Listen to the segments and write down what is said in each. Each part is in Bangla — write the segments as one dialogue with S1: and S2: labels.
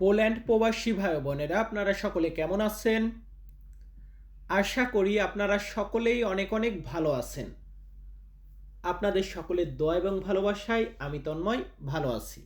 S1: পোল্যান্ড প্রবাসী ভাই বোনেরা আপনারা সকলে কেমন আছেন? আশা করি আপনারা সকলেই অনেক অনেক ভালো আছেন। আপনাদের সকলের দোয়া এবং ভালোবাসায় আমি তন্ময়, ভালো আছি।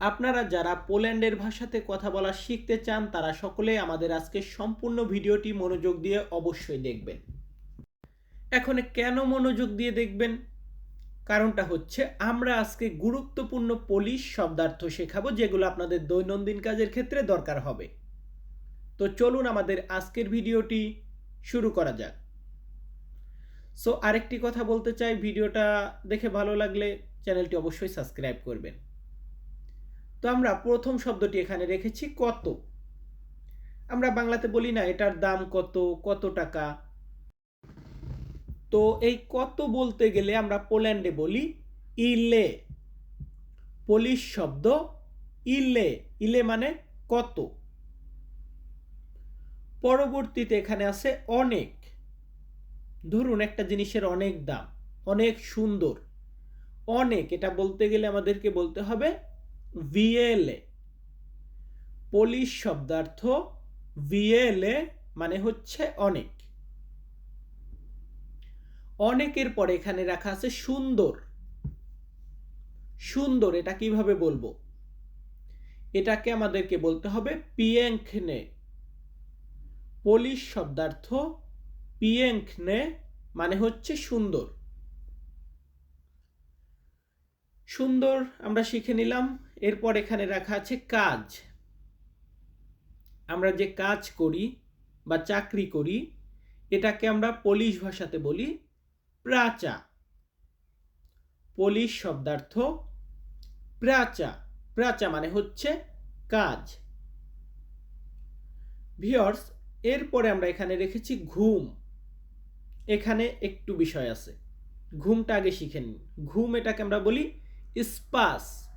S1: আপনারা যারা পোল্যান্ডের ভাষাতে কথা বলা শিখতে চান, তারা সকলে আমাদের আজকে সম্পূর্ণ ভিডিওটি মনোযোগ দিয়ে অবশ্যই দেখবেন। এখন কেন মনোযোগ দিয়ে দেখবেন? কারণটা হচ্ছে আমরা আজকে গুরুত্বপূর্ণ পুলিশ শব্দার্থ শেখাবো যেগুলো আপনাদের দৈনন্দিন কাজের ক্ষেত্রে দরকার হবে। তো চলুন আমাদের আজকের ভিডিওটি শুরু করা যাক। সো আরেকটি কথা বলতে চাই, ভিডিওটা দেখে ভালো লাগলে চ্যানেলটি অবশ্যই সাবস্ক্রাইব করবেন। তো আমরা প্রথম শব্দটি এখানে রেখেছি, কত? আমরা বাংলাতে বলি না, এটার দাম কত কত টাকা? তো এই কত বলতে গেলে আমরা পোল্যান্ডে বলি ইলে। পোলিশ শব্দ ইলে। ইলে মানে কত? পরবর্তীতে এখানে আছে অনেক। ধরুন একটা জিনিসের অনেক দাম, অনেক সুন্দর। অনেক, এটা বলতে গেলে আমাদেরকে বলতে হবে ভিএলএ পোলিশ শব্দার্থ ভিএলএ মানে হচ্ছে অনেক। অনেকের পরে এখানে রাখা আছে সুন্দর। সুন্দর, এটা কীভাবে বলব? এটাকে আমাদেরকে বলতে হবে পিয়েংখনে পোলিশ শব্দার্থ পিয়েংখনে মানে হচ্ছে সুন্দর। সুন্দর আমরা শিখে নিলাম, এরপর এখানে রাখা আছে কাজ। আমরা যে কাজ করি বা চাকরি করি, এটাকে আমরা পোলিশ ভাষাতে বলি প্রাচা। পোলিশ শব্দার্থ প্রাচা। প্রাচা মানে হচ্ছে কাজ। ভিওর্স, এরপরে আমরা এখানে রেখেছি ঘুম। এখানে একটু বিষয় আছে। ঘুমটা আগে শিখে নিন। ঘুম এটাকে আমরা বলি স্পাস।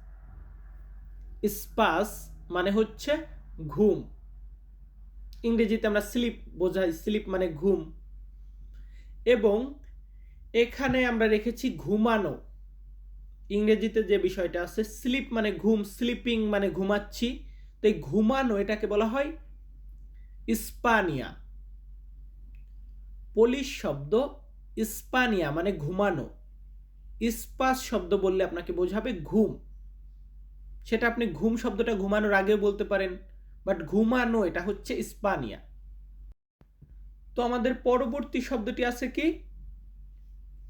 S1: স্পাস মানে হচ্ছে ঘুম। ইংরেজিতে আমরা স্লিপ বোঝাই, স্লিপ মানে ঘুম। এবং এখানে আমরা রেখেছি ঘুমানো। ইংরেজিতে যে বিষয়টা আছে স্লিপ মানে ঘুম স্লিপিং মানে ঘুমাচ্ছি। তো এই ঘুমানো এটাকে বলা হয় ইস্পানিয়া পোলিশ শব্দ ইস্পানিয়া মানে ঘুমানো। ইস্পাস শব্দ বললে আপনাকে বোঝাবে ঘুম। সেটা আপনি ঘুম শব্দটা ঘুমানোর আগেও বলতে পারেন বাট ঘুমানো এটা হচ্ছে ইস্পানিয়া তো আমাদের পরবর্তী শব্দটি আছে কি?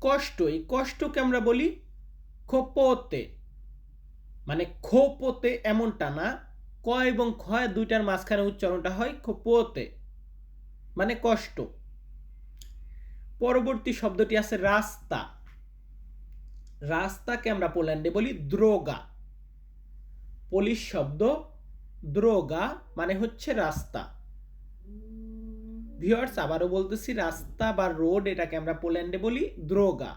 S1: কষ্ট, এই কষ্টকে আমরা বলি খোপোতে। মানে খোপোতে এমনটা না, ক এবং খ দুইটার মাঝখানে উচ্চারণটা হয় খোপোতে। মানে কষ্ট। পরবর্তী শব্দটি আছে রাস্তা। রাস্তাকে আমরা পোল্যান্ডে বলি দ্রোগা। পোলিশ শব্দ দ্রোগা মানে হচ্ছে রাস্তা। ভিওয়ার্স আবারও বলতেছি, রাস্তা বা রোড এটাকে আমরা পোল্যান্ডে বলি দ্রোগা।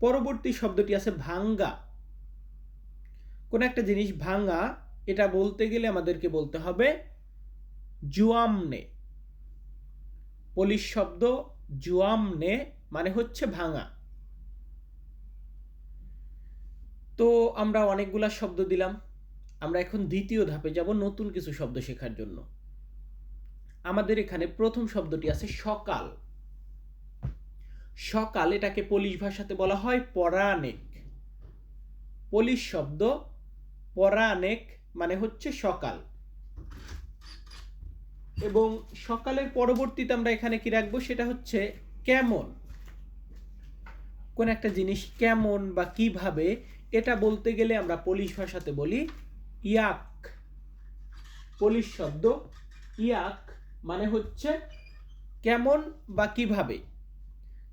S1: পরবর্তী শব্দটি আছে ভাঙ্গা। কোন একটা জিনিস ভাঙ্গা, এটা বলতে গেলে আমাদেরকে বলতে হবে জুয়ামনে। পলিশ শব্দ জুয়ামনে মানে হচ্ছে ভাঙা। তো আমরা অনেকগুলা শব্দ দিলাম। আমরা এখন দ্বিতীয় ধাপে যাব নতুন কিছু শব্দ শেখার জন্য। আমাদের এখানে প্রথম শব্দটি আছে সকাল। সকাল এটাকে পলিশ ভাষাতে বলা হয় পরানেক পলিশ শব্দ পরানেক মানে হচ্ছে সকাল। এবং সকালের পরবর্তীতে আমরা এখানে কি রাখব? সেটা হচ্ছে কেমন। কোন একটা জিনিস কেমন বা কীভাবে, এটা বলতে গেলে আমরা পলিশ ভাষাতে বলি ইয়াক। পলিশ শব্দ ইয়াক মানে হচ্ছে কেমন বা কীভাবে?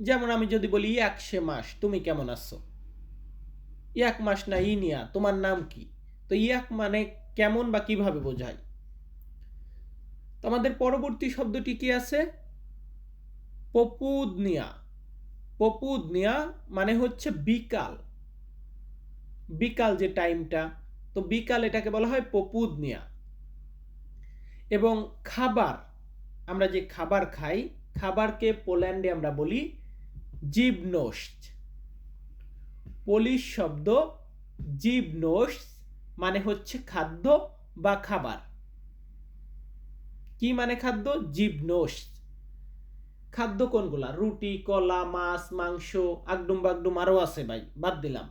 S1: যেমন আমি যদি বলি এক সে মাস, তুমি কেমন আছো? ইয়াক মাস না ইনিয়া, তোমার নাম কি? তো ইয়াক মানে কেমন বা কীভাবে বোঝায়? তো আমাদের পরবর্তী শব্দটি কি আছে? পপুদনিয়া। পপুদনিয়া মানে হচ্ছে বিকাল। বিকাল যে টাইমটা, তো বিকাল এটাকে বলা হয় পপুদনিয়া। এবং খাবার আমরা যে খাবার খাই, খাবারকে পোল্যান্ডে আমরা বলি জিবনোস্ট পোলিশ শব্দ জিবনোস মানে হচ্ছে খাদ্য বা খাবার। কি মানে খাদ্য? জীবনোষ খাদ্য কোনগুলা? রুটি, কলা, মাছ, মাংস, আগডুম বাগডুম আরও আছে ভাই, বাদ দিলাম।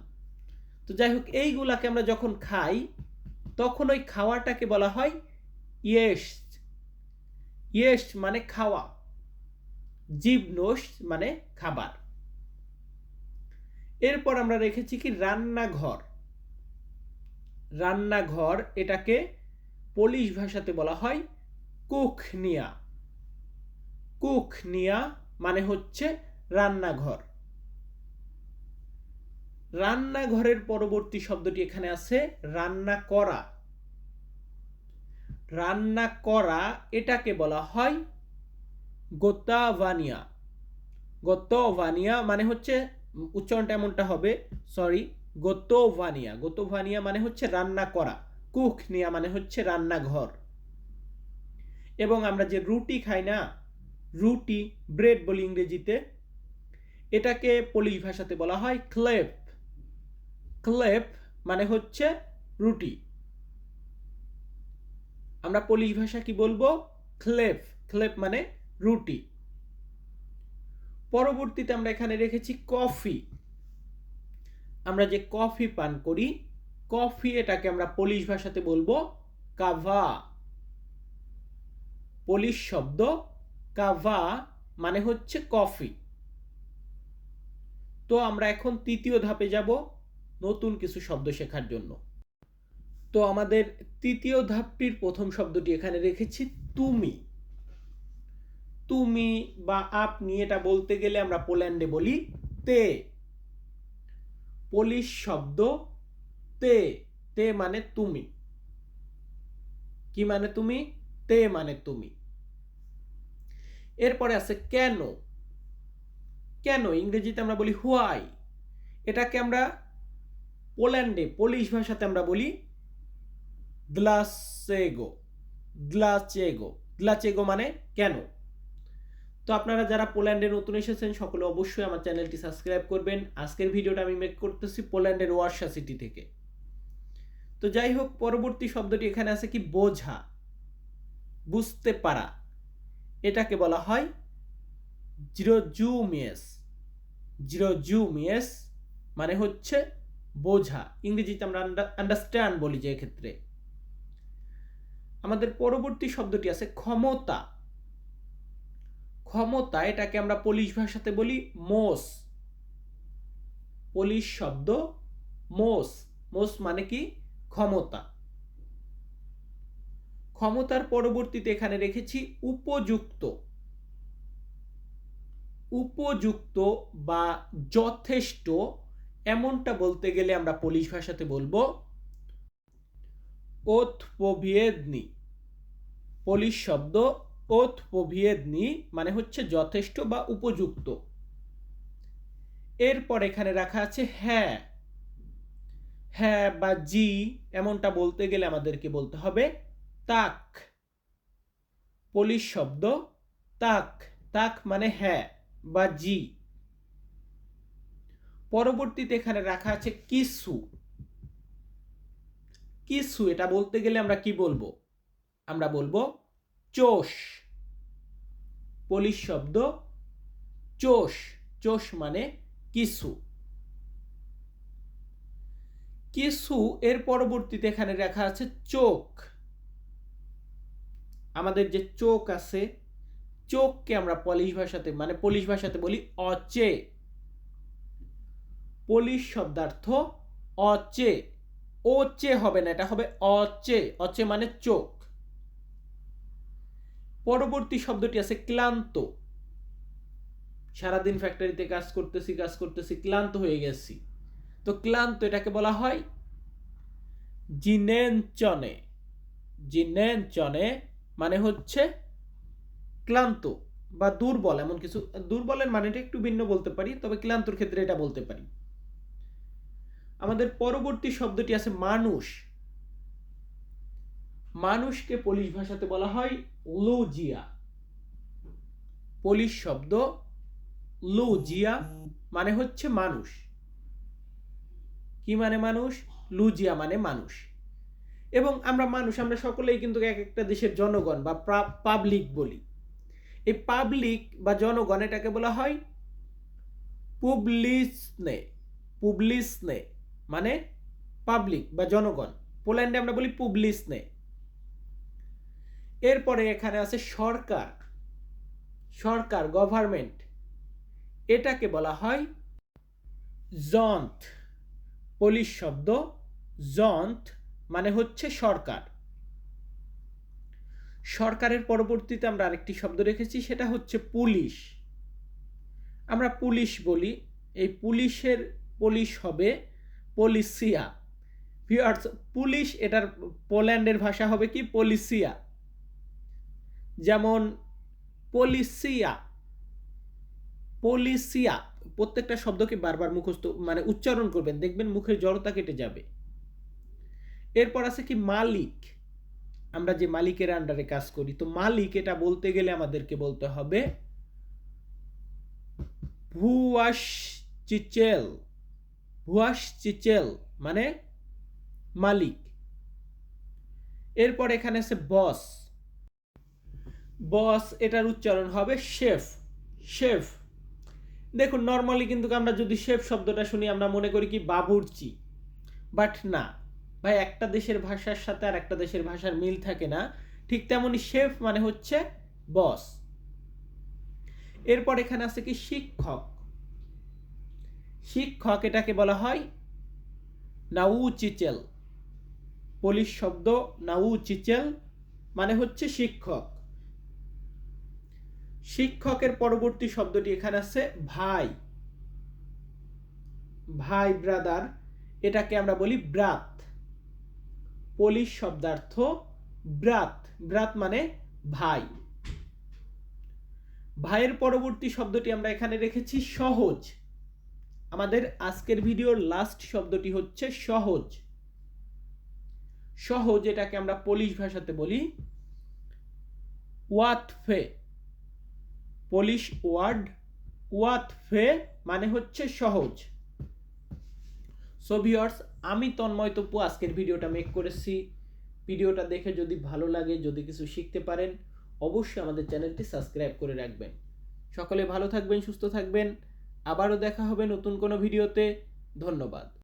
S1: তো যাই হোক, এইগুলাকে আমরা যখন খাই, তখন ওই খাওয়াটাকে বলা হয় ইয়েস্ট ইয়েস্ট মানে খাওয়া জীবনোষ মানে খাবার। এরপর আমরা রেখেছি কি রান্নাঘর। রান্নাঘর এটাকে পোলিশ ভাষাতে বলা হয় কুখনিয়া কুখনিয়া মানে হচ্ছে রান্নাঘর। রান্নাঘরের পরবর্তী শব্দটি এখানে আছে রান্না করা। রান্না করা এটাকে বলা হয় গোতাভানিয়া গোতভানিয়া মানে হচ্ছে, উচ্চারণটা এমনটা হবে সরি গোতভানিয়া গোতভানিয়া মানে হচ্ছে রান্না করা, কুক নিয়া মানে হচ্ছে রান্নাঘর। এবং আমরা যে রুটি খাই না, রুটি, ব্রেড বলি ইংরেজিতে, এটাকে পলিশ ভাষাতে বলা হয় ক্লেপ। ক্লেপ মানে হচ্ছে রুটি। আমরা পলিশ ভাষা কি বলব? ক্লেপ ক্লেপ মানে রুটি। পরবর্তীতে আমরা এখানে রেখেছি কফি আমরা যে কফি পান করি কফি এটাকে আমরা পলিশ ভাষাতে বলব কাভা পলিশ শব্দ কাভা মানে হচ্ছে কফি তো আমরা এখন তৃতীয় ধাপে যাব নতুন কিছু শব্দ শেখার জন্য। তো আমাদের তৃতীয় ধাপটির প্রথম শব্দটি এখানে রেখেছি, তুমি। তুমি বা আপনি এটা বলতে গেলে আমরা পোল্যান্ডে বলি, তে। পলিশ শব্দ, তে। তে মানে তুমি। কি মানে তুমি তে মানে তুমি। এরপরে আছে, কেন? কেন? ইংরেজিতে আমরা বলি, হুয়াই? এটাকে আমরা পোল্যান্ডে, পোলিশ ভাষাতে আমরা বলি দ্লাসেগো দ্লাচেগো দ্লাচেগো মানে কেন? তো আপনারা যারা পোল্যান্ডে নতুন এসেছেন, সকলে অবশ্যই আমার চ্যানেলটি সাবস্ক্রাইব করবেন। আজকের ভিডিওটা আমি মেক করতেছি পোল্যান্ডের ওয়ার্সা সিটি থেকে। তো যাই হোক, পরবর্তী শব্দটি এখানে আছে কি? বোঝা। বুঝতে পারা। এটাকে বলা হয় জিরোজুমিয়েস। জিরোজুমিয়েস মানে হচ্ছে বোঝা। ইংরেজিতে আমরা আন্ডারস্ট্যান্ড বলি যে ক্ষেত্রে আমাদের পরবর্তী শব্দটি আছে ক্ষমতা। ক্ষমতা এটাকে আমরা পলিশ ভাষাতে বলি মোস। পলিশ শব্দ মোস। মোস মানে কি? ক্ষমতা। ক্ষমতার পরবর্তীতে এখানে রেখেছি উপযুক্ত। উপযুক্ত বা যথেষ্ট এমনটা বলতে গেলে আমরা পলিশ ভাষাতে বলব ওথপোভিয়েদনি পলিশ শব্দ ওথপোভিয়েদনি মানে হচ্ছে যথেষ্ট বা উপযুক্ত। এরপর এখানে রাখা আছে হ্যাঁ। হ্যাঁ বা জি এমনটা বলতে গেলে আমাদেরকে বলতে হবে তাক। পলিশ শব্দ তাক। তাক মানে হ্যাঁ বা জি। পরবর্তীতে এখানে রাখা আছে কিছু কিছু, এটা বলতে গেলে আমরা কি বলব? আমরা বলব চোষ। পলিশ শব্দ চোষ। চোষ মানে কিছু। কিছু এর পরবর্তীতে এখানে রাখা আছে চোখ। আমাদের যে চোখ আছে, চোখকে আমরা পলিশ ভাষাতে মানে পলিশ ভাষাতে বলি অচে। পলিশ শব্দার্থ অচে। ওচে হবে না, এটা হবে অচে অচে মানে চোখ। পরবর্তী শব্দটি আছে ক্লান্ত। সারাদিন ফ্যাক্টরিতে কাজ করতেছি কাজ করতেছি, ক্লান্ত হয়ে গেছি। তো ক্লান্ত এটাকে বলা হয় জিনেনচনে। জিনেনচনে মানে হচ্ছে ক্লান্ত বা দুর্বল, এমন কিছু। দুর্বলের মানেটা একটু ভিন্ন বলতে পারি, তবে ক্লান্তর ক্ষেত্রে এটা বলতে পারি। আমাদের পরবর্তী শব্দটি আছে মানুষ। মানুষকে পলিশ ভাষাতে বলা হয় লুজিয়া। পলিশ শব্দ লুজিয়া মানে হচ্ছে মানুষ। কি মানে মানুষ? লুজিয়া মানে মানুষ। এবং আমরা মানুষ, আমরা সকলেই কিন্তু এক একটা দেশের জনগণ বা পাবলিক বলি। এই পাবলিক বা জনগণ এটাকে বলা হয় পুবলিসনে পুবলিসনে মানে পাবলিক বা জনগণ। পোল্যান্ডে আমরা বলি পুবলিসনে এরপরে এখানে আছে সরকার। সরকার গভর্নমেন্ট এটাকে বলা হয় জন্থ পোলিশ শব্দ জন্থ মানে হচ্ছে সরকার। সরকারের পরবর্তীতে আমরা আরেকটি শব্দ রেখেছি, সেটা হচ্ছে পুলিশ। আমরা পুলিশ বলি। এই পুলিশের পুলিশ হবে পলিসিয়া। ভিউয়ার্স, পুলিশ এটার পোল্যান্ডের ভাষা হবে কি? পলিসিয়া। যেমন পলিসিয়া পলিসিয়া, প্রত্যেকটা শব্দকে বারবার মুখস্থ মানে উচ্চারণ করবেন, দেখবেন মুখের জড়তা কেটে যাবে। এরপর আছে কি? মালিক। আমরা যে মালিকের আন্ডারে কাজ করি, তো মালিক এটা বলতে গেলে আমাদেরকে বলতে হবে ভুয়াস চিচেল ভুয়াস চিচেল মানে মালিক। এরপর এখানে আছে বস। বস, এটার উচ্চারণ হবে শেফ। শেফ। দেখুন, নর্মালি কিন্তু আমরা যদি শেফ শব্দটা শুনি, আমরা মনে করি কি বাবুর্চি। বাট না, ভাই, একটা দেশের ভাষার সাথে আর একটা দেশের ভাষার মিল থাকে না। ঠিক তেমনই শেফ মানে হচ্ছে বস। এরপর এখানে আছে কি শিক্ষক। শিক্ষক এটাকে বলা হয় নাউ চিচেল পোলিশ শব্দ নাউ চিচেল মানে হচ্ছে শিক্ষক। শিক্ষকের পরবর্তী শব্দটি এখানে আছে ভাই। ভাই ব্রাদার, এটাকে আমরা বলি ব্রাত। পোলিশ শব্দার্থ ব্রাত। ব্রাত মানে ভাই। ভাইয়ের পরবর্তী শব্দটি আমরা এখানে রেখেছি সহজ। আমাদের আজকের ভিডিওর লাস্ট শব্দটি হচ্ছে সহজ। সহজ এটাকে আমরা পোলিশ ভাষাতে বলি ওয়াতফে। পোলিশ ওয়ার্ড ওয়াতফে মানে হচ্ছে সহজ। সো ভিওর্স আমি তন্ময় তপু, আজকের ভিডিওটা মেক করেছি। ভিডিওটা দেখে যদি ভালো লাগে, যদি কিছু শিখতে পারেন, অবশ্যই আমাদের চ্যানেলটি সাবস্ক্রাইব করে রাখবেন। সকলে ভালো থাকবেন, সুস্থ থাকবেন। আবারও দেখা হবে নতুন কোনো ভিডিওতে। ধন্যবাদ।